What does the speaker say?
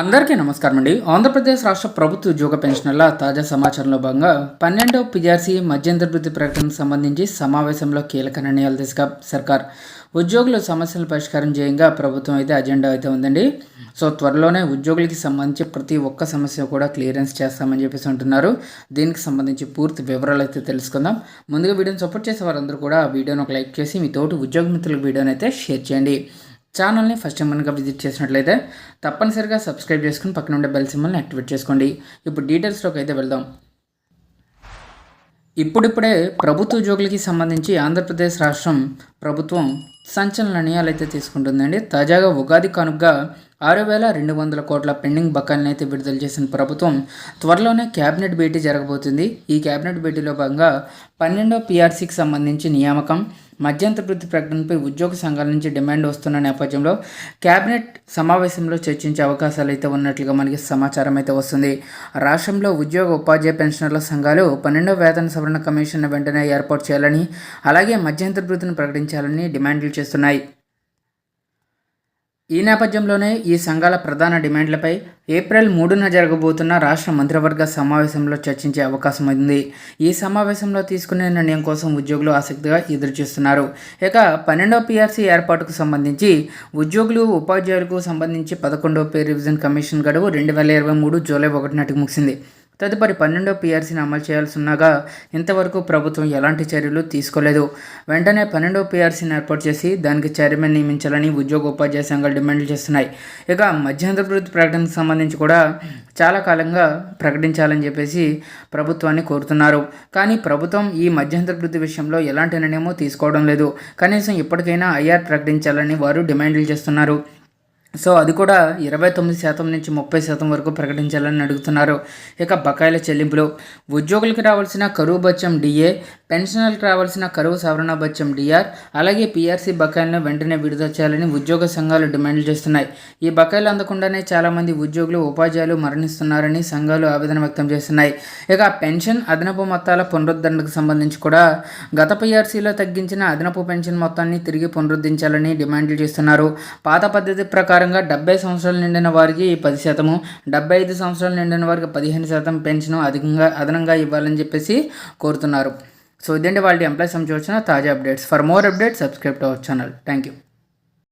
అందరికీ నమస్కారం అండి. ఆంధ్రప్రదేశ్ రాష్ట్ర ప్రభుత్వ ఉద్యోగ పెన్షనర్ల తాజా సమాచారంలో భాగంగా పన్నెండవ పిఆర్సీ మధ్యంతర ప్రకటనకు సంబంధించి సమావేశంలో కీలక నిర్ణయాలు తీసుక సర్కార్ ఉద్యోగుల సమస్యలు పరిష్కారం చేయంగా ప్రభుత్వం అయితే అజెండా అయితే ఉందండి. సో త్వరలోనే ఉద్యోగులకి సంబంధించి ప్రతి ఒక్క సమస్య కూడా క్లియరెన్స్ చేస్తామని చెప్పేసి అంటున్నారు. దీనికి సంబంధించి పూర్తి వివరాలు అయితే తెలుసుకుందాం. ముందుగా వీడియోని సపోర్ట్ చేసే వారందరూ కూడా వీడియోని ఒక లైక్ చేసి మీ తోటి ఉద్యోగ మిత్రులకు వీడియోని అయితే షేర్ చేయండి. ఛానల్ని ఫస్ట్ టైం కనుక విజిట్ చేసినట్లయితే తప్పనిసరిగా సబ్స్క్రైబ్ చేసుకుని పక్కన ఉండే బెల్ సింబల్ని యాక్టివేట్ చేసుకోండి. ఇప్పుడు డీటెయిల్స్లోకి అయితే వెళ్దాం. ఇప్పుడిప్పుడే ప్రభుత్వ ఉద్యోగులకి సంబంధించి ఆంధ్రప్రదేశ్ రాష్ట్రం ప్రభుత్వం సంచలన నిర్ణయాలు అయితే తీసుకుంటుందండి. తాజాగా ఉగాది కానుకగా ఆరు వేల రెండు వందల కోట్ల పెండింగ్ బకాయిలను అయితే విడుదల చేసిన ప్రభుత్వం త్వరలోనే క్యాబినెట్ భేటీ జరగబోతుంది. ఈ క్యాబినెట్ భేటీలో భాగంగా పన్నెండో పీఆర్సీకి సంబంధించి నియామకం మధ్యంతర వృత్తి ప్రకటనపై ఉద్యోగ సంఘాల నుంచి డిమాండ్ వస్తున్న నేపథ్యంలో కేబినెట్ సమావేశంలో చర్చించే అవకాశాలు అయితే ఉన్నట్లుగా మనకి సమాచారం అయితే వస్తుంది. రాష్ట్రంలో ఉద్యోగ ఉపాధ్యాయ పెన్షనర్ల సంఘాలు పన్నెండవ వేతన సవరణ కమిషన్ వెంటనే ఏర్పాటు చేయాలని అలాగే మధ్యంతర వృద్ధిని ప్రకటించాలని డిమాండ్లు చేస్తున్నాయి. ఈ నేపథ్యంలోనే ఈ సంఘాల ప్రధాన డిమాండ్లపై ఏప్రిల్ మూడున జరగబోతున్న రాష్ట్ర మంత్రివర్గ సమావేశంలో చర్చించే అవకాశం ఉంది. ఈ సమావేశంలో తీసుకునే నిర్ణయం కోసం ఉద్యోగులు ఆసక్తిగా ఎదురుచూస్తున్నారు. ఇక పన్నెండవ పీఆర్సీ ఏర్పాటుకు సంబంధించి ఉద్యోగులు ఉపాధ్యాయులకు సంబంధించి పదకొండో పే రివిజన్ కమిషన్ గడువు రెండు వేల ఇరవై మూడు జూలై ఒకటి నాటికి ముగిసింది. తదుపరి పన్నెండో పీఆర్సీని అమలు చేయాల్సి ఉండగా ఇంతవరకు ప్రభుత్వం ఎలాంటి చర్యలు తీసుకోలేదు. వెంటనే పన్నెండో పీఆర్సీని ఏర్పాటు చేసి దానికి చైర్మన్ నియమించాలని ఉద్యోగ ఉపాధ్యాయ సంఘాలు డిమాండ్లు చేస్తున్నాయి. ఇక మధ్యంతర ప్రకటనకు సంబంధించి కూడా చాలా కాలంగా ప్రకటించాలని చెప్పేసి ప్రభుత్వాన్ని కోరుతున్నారు. కానీ ప్రభుత్వం ఈ మధ్యంతర విషయంలో ఎలాంటి నిర్ణయమో తీసుకోవడం లేదు. కనీసం ఇప్పటికైనా ఐఆర్ ప్రకటించాలని వారు డిమాండ్లు చేస్తున్నారు. సో అది కూడా ఇరవై తొమ్మిది శాతం నుంచి ముప్పై శాతం వరకు ప్రకటించాలని అడుగుతున్నారు. ఇక బకాయిల చెల్లింపులు. ఉద్యోగులకు రావాల్సిన కరువు బత్యం డిఏ పెన్షనర్లకు రావాల్సిన కరువు సవరణ బత్యం డిఆర్ అలాగే పీఆర్సీ బకాయిలను వెంటనే విడుదల చేయాలని ఉద్యోగ సంఘాలు డిమాండ్లు చేస్తున్నాయి. ఈ బకాయిలు అందకుండానే చాలామంది ఉద్యోగులు ఉపాధ్యాయులు మరణిస్తున్నారని సంఘాలు ఆవేదన వ్యక్తం చేస్తున్నాయి. ఇక పెన్షన్ అదనపు మొత్తాల పునరుద్ధరణకు సంబంధించి కూడా గత పీఆర్సీలో తగ్గించిన అదనపు పెన్షన్ మొత్తాన్ని తిరిగి పునరుద్ధరించాలని డిమాండ్లు చేస్తున్నారు. పాత పద్ధతి ప్రకారం పరంగా డెబ్బై సంవత్సరాలు నిండిన వారికి పది శాతము డెబ్బై ఐదు సంవత్సరాలు నిండిన వారికి పదిహేను శాతం పెన్షన్ అధికంగా అదనంగా ఇవ్వాలని చెప్పేసి కోరుతున్నారు. సో ఇదండి వాళ్ళ ఎంప్లాయీస్ సంబంధించిన తాజా updates. For more updates subscribe to our channel thank you